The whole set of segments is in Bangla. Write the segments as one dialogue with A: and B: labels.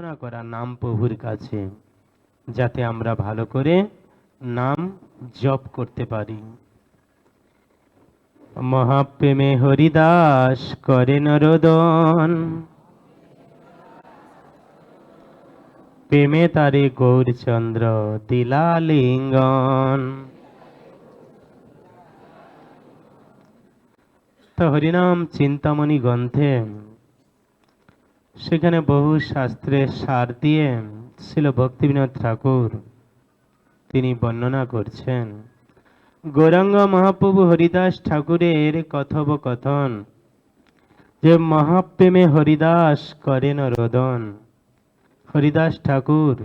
A: প্রার্থনা করা নাম প্রভুর কাছে, যাতে আমরা ভালো করে নাম জপ করতে পারি। মহাপ্রেমে হরিদাস করে নরদন। প্রেমে তারে গৌরচন্দ্র দিলালিঙ্গন তো হরিনাম চিন্তামণি গ্রন্থে সেখানে বহু শাস্ত্রের সার দিয়ে ছিল ভক্তিবিনোদ ঠাকুর। তিনি বর্ণনা করছেন, গৌরাঙ্গ মহাপ্রভু হরিদাস ঠাকুরের কথোপকথন, যে মহাপ্রেমে হরিদাস করেন রোদন। হরিদাস ঠাকুর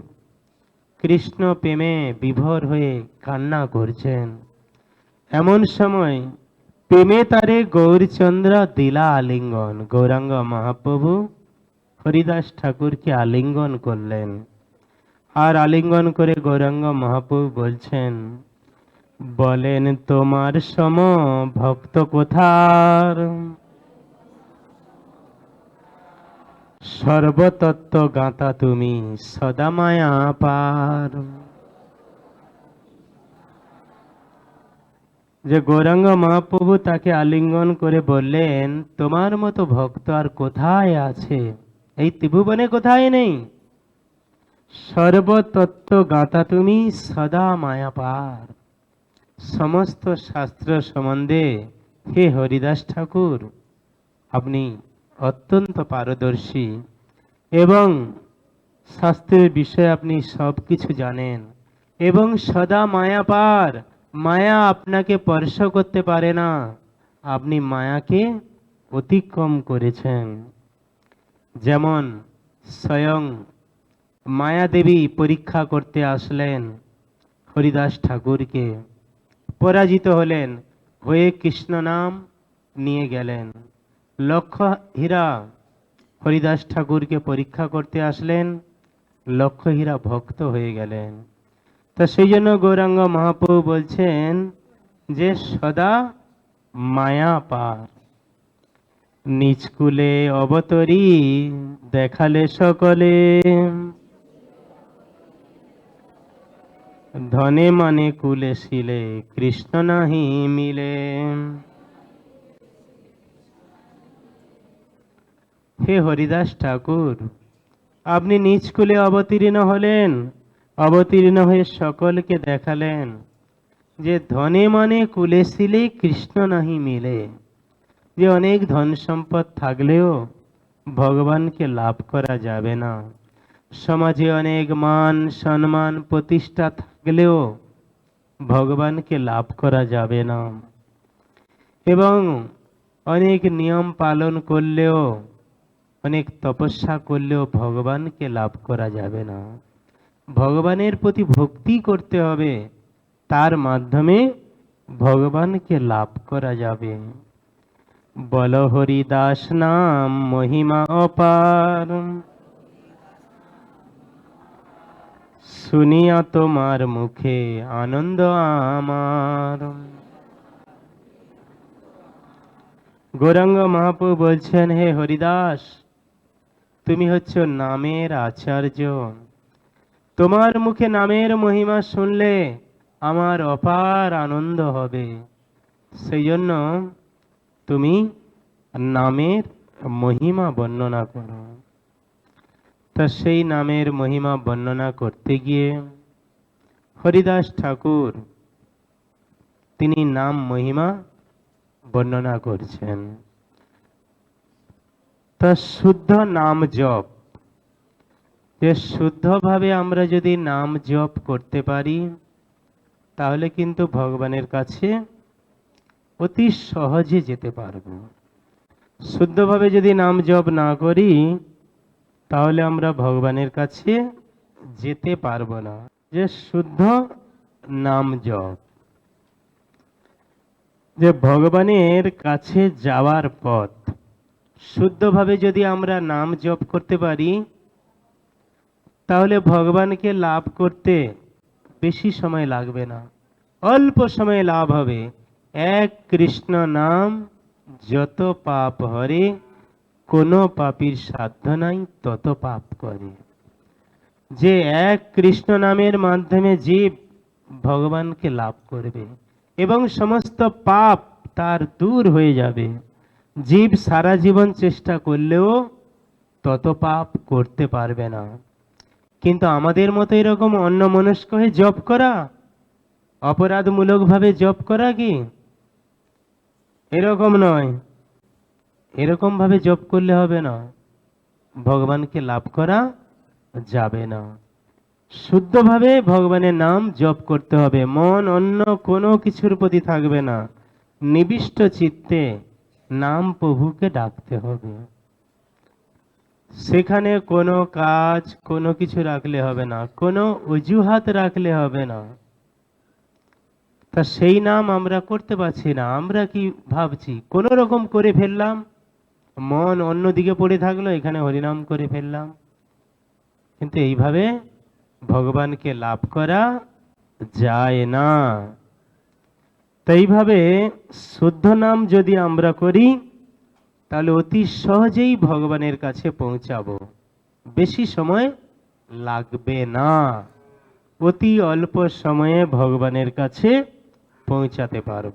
A: কৃষ্ণ প্রেমে বিভোর হয়ে কান্না করছেন। এমন সময় প্রেমে তারে গৌরচন্দ্র দিলা আলিঙ্গন গৌরাঙ্গ মহাপ্রভু হরিদাস ঠাকুরকে আলিঙ্গন করলেন। আর আলিঙ্গন করে গৌরাঙ্গ মহাপ্রভু বলছেন, বলেন, তোমার সম ভক্ত কোথার? সর্বতত্ত্ব গাঁথা তুমি সদা মায়া পার। যে গৌরাঙ্গ মহাপ্রভু তাকে আলিঙ্গন করে বললেন, তোমার মতো ভক্ত আর কোথায় আছে? এই ত্রিভুবনে কোথায় নেই? সর্বতত্ত্ব গাঁথা তুমি সদা মায়া পার সমস্ত শাস্ত্র সম্বন্ধে হে হরিদাস ঠাকুর, আপনি অত্যন্ত পারদর্শী এবং শাস্ত্রের বিষয়ে আপনি সব কিছু জানেন এবং সদা মায়া পার মায়া আপনাকে স্পর্শ করতে পারে না। আপনি মায়াকে অতিক্রম করেছেন। যেমন স্বয়ং মায়া দেবী পরীক্ষা করতে আসলেন হরিদাস ঠাকুরকে, পরাজিত হলেন, হয়ে কৃষ্ণ নাম নিয়ে গেলেন। লক্ষ হীরা হরিদাস ঠাকুরকে পরীক্ষা করতে আসলেন, লক্ষ হীরা ভক্ত হয়ে গেলেন। তা সেই জন্য গৌরাঙ্গ মহাপ্রভু বলছেন যে সদা মায়া পার নিচকুলে অবতরী দেখালে সকলে। ধনে মানে কুলে শিলে কৃষ্ণ নাহি মিলে। হে হরিদাস ঠাকুর, আপনি নিজ কুলে অবতীর্ণ হলেন, অবতীর্ণ হয়ে সকলকে দেখালেন। যে ধনে মানে কুলে শিলে কৃষ্ণ নাহি মিলে। যে অনেক ধন সম্পদ থাকলেও ভগবানকে লাভ করা যাবে না। সমাজে অনেক মান সম্মান প্রতিষ্ঠা থাকলেও ভগবানকে লাভ করা যাবে না। এবং অনেক নিয়ম পালন করলেও, অনেক তপস্যা করলেও ভগবানকে লাভ করা যাবে না। ভগবানের প্রতি ভক্তি করতে হবে, তার মাধ্যমে ভগবানকে লাভ করা যাবে। বল হরিদাস নাম মহিমা অপার শুনিয়া তোমার মুখে আনন্দ আমার। গৌরাঙ্গ মহাপ্রভু বলছেন, হে হরিদাস, তুমি হচ্ছ নামের আচার্য। তোমার মুখে নামের মহিমা শুনলে আমার অপার আনন্দ হবে। সেই জন্য তুমি নামের মহিমা বর্ণনা করো। তা সেই নামের মহিমা বর্ণনা করতে গিয়ে হরিদাস ঠাকুর তিনি নাম মহিমা বর্ণনা করছেন। তা শুদ্ধ নাম জপ, যে শুদ্ধভাবে আমরা যদি নাম জপ করতে পারি, তাহলে কিন্তু ভগবানের কাছে অতি সহজে যেতে পারব। শুদ্ধভাবে যদি নাম জপ না করি, তাহলে আমরা ভগবানের কাছে যেতে পারব না। যে শুদ্ধ নাম জপ। যে ভগবানের কাছে যাওয়ার পথ। শুদ্ধভাবে যদি আমরা নাম জপ করতে পারি, তাহলে ভগবানকে লাভ করতে বেশি সময় লাগবে না। অল্প সময়ে লাভ হবে। এক কৃষ্ণ নাম, যত পাপ হরে, কোনো পাপীর সাধ্য নাই, তত পাপ করে। যে এক কৃষ্ণ নামের মাধ্যমে জীব ভগবানকে লাভ করবে এবং সমস্ত পাপ তার দূর হয়ে যাবে, জীব সারা জীবন চেষ্টা করলেও তত পাপ করতে পারবে না। কিন্তু আমাদের মতো এরকম অন্য মনস্ক হয়ে জপ করা, অপরাধমূলকভাবে জপ করা কি? এরকম নয়। এরকম ভাবে জপ করলে হবে না। ভগবানকে লাভ করা যাবে না। শুদ্ধভাবে ভগবানের নাম জপ করতে হবে। মন অন্য কোনো কিছুর প্রতি থাকবে না। নিবিষ্ট চিত্তে নাম প্রভুকে ডাকতে হবে। সেখানে কোনো কাজ, কোনো কিছু রাখলে হবে না। কোনো অজুহাত রাখলে হবে না। তা সেই নাম আমরা করতে পারছি না। আমরা কি ভাবছি? কোনো রকম করে ফেললাম। মন অন্যদিকে পড়ে থাকল, এখানে হরিনাম করে ফেললাম। কিন্তু এইভাবে ভগবানকে লাভ করা যায় না। তো এইভাবে শুদ্ধ নাম যদি আমরা করি, তাহলে অতি সহজেই ভগবানের কাছে পৌঁছাবো। বেশি সময় লাগবে না। অতি অল্প সময়ে ভগবানের কাছে পৌঁছাতে পারব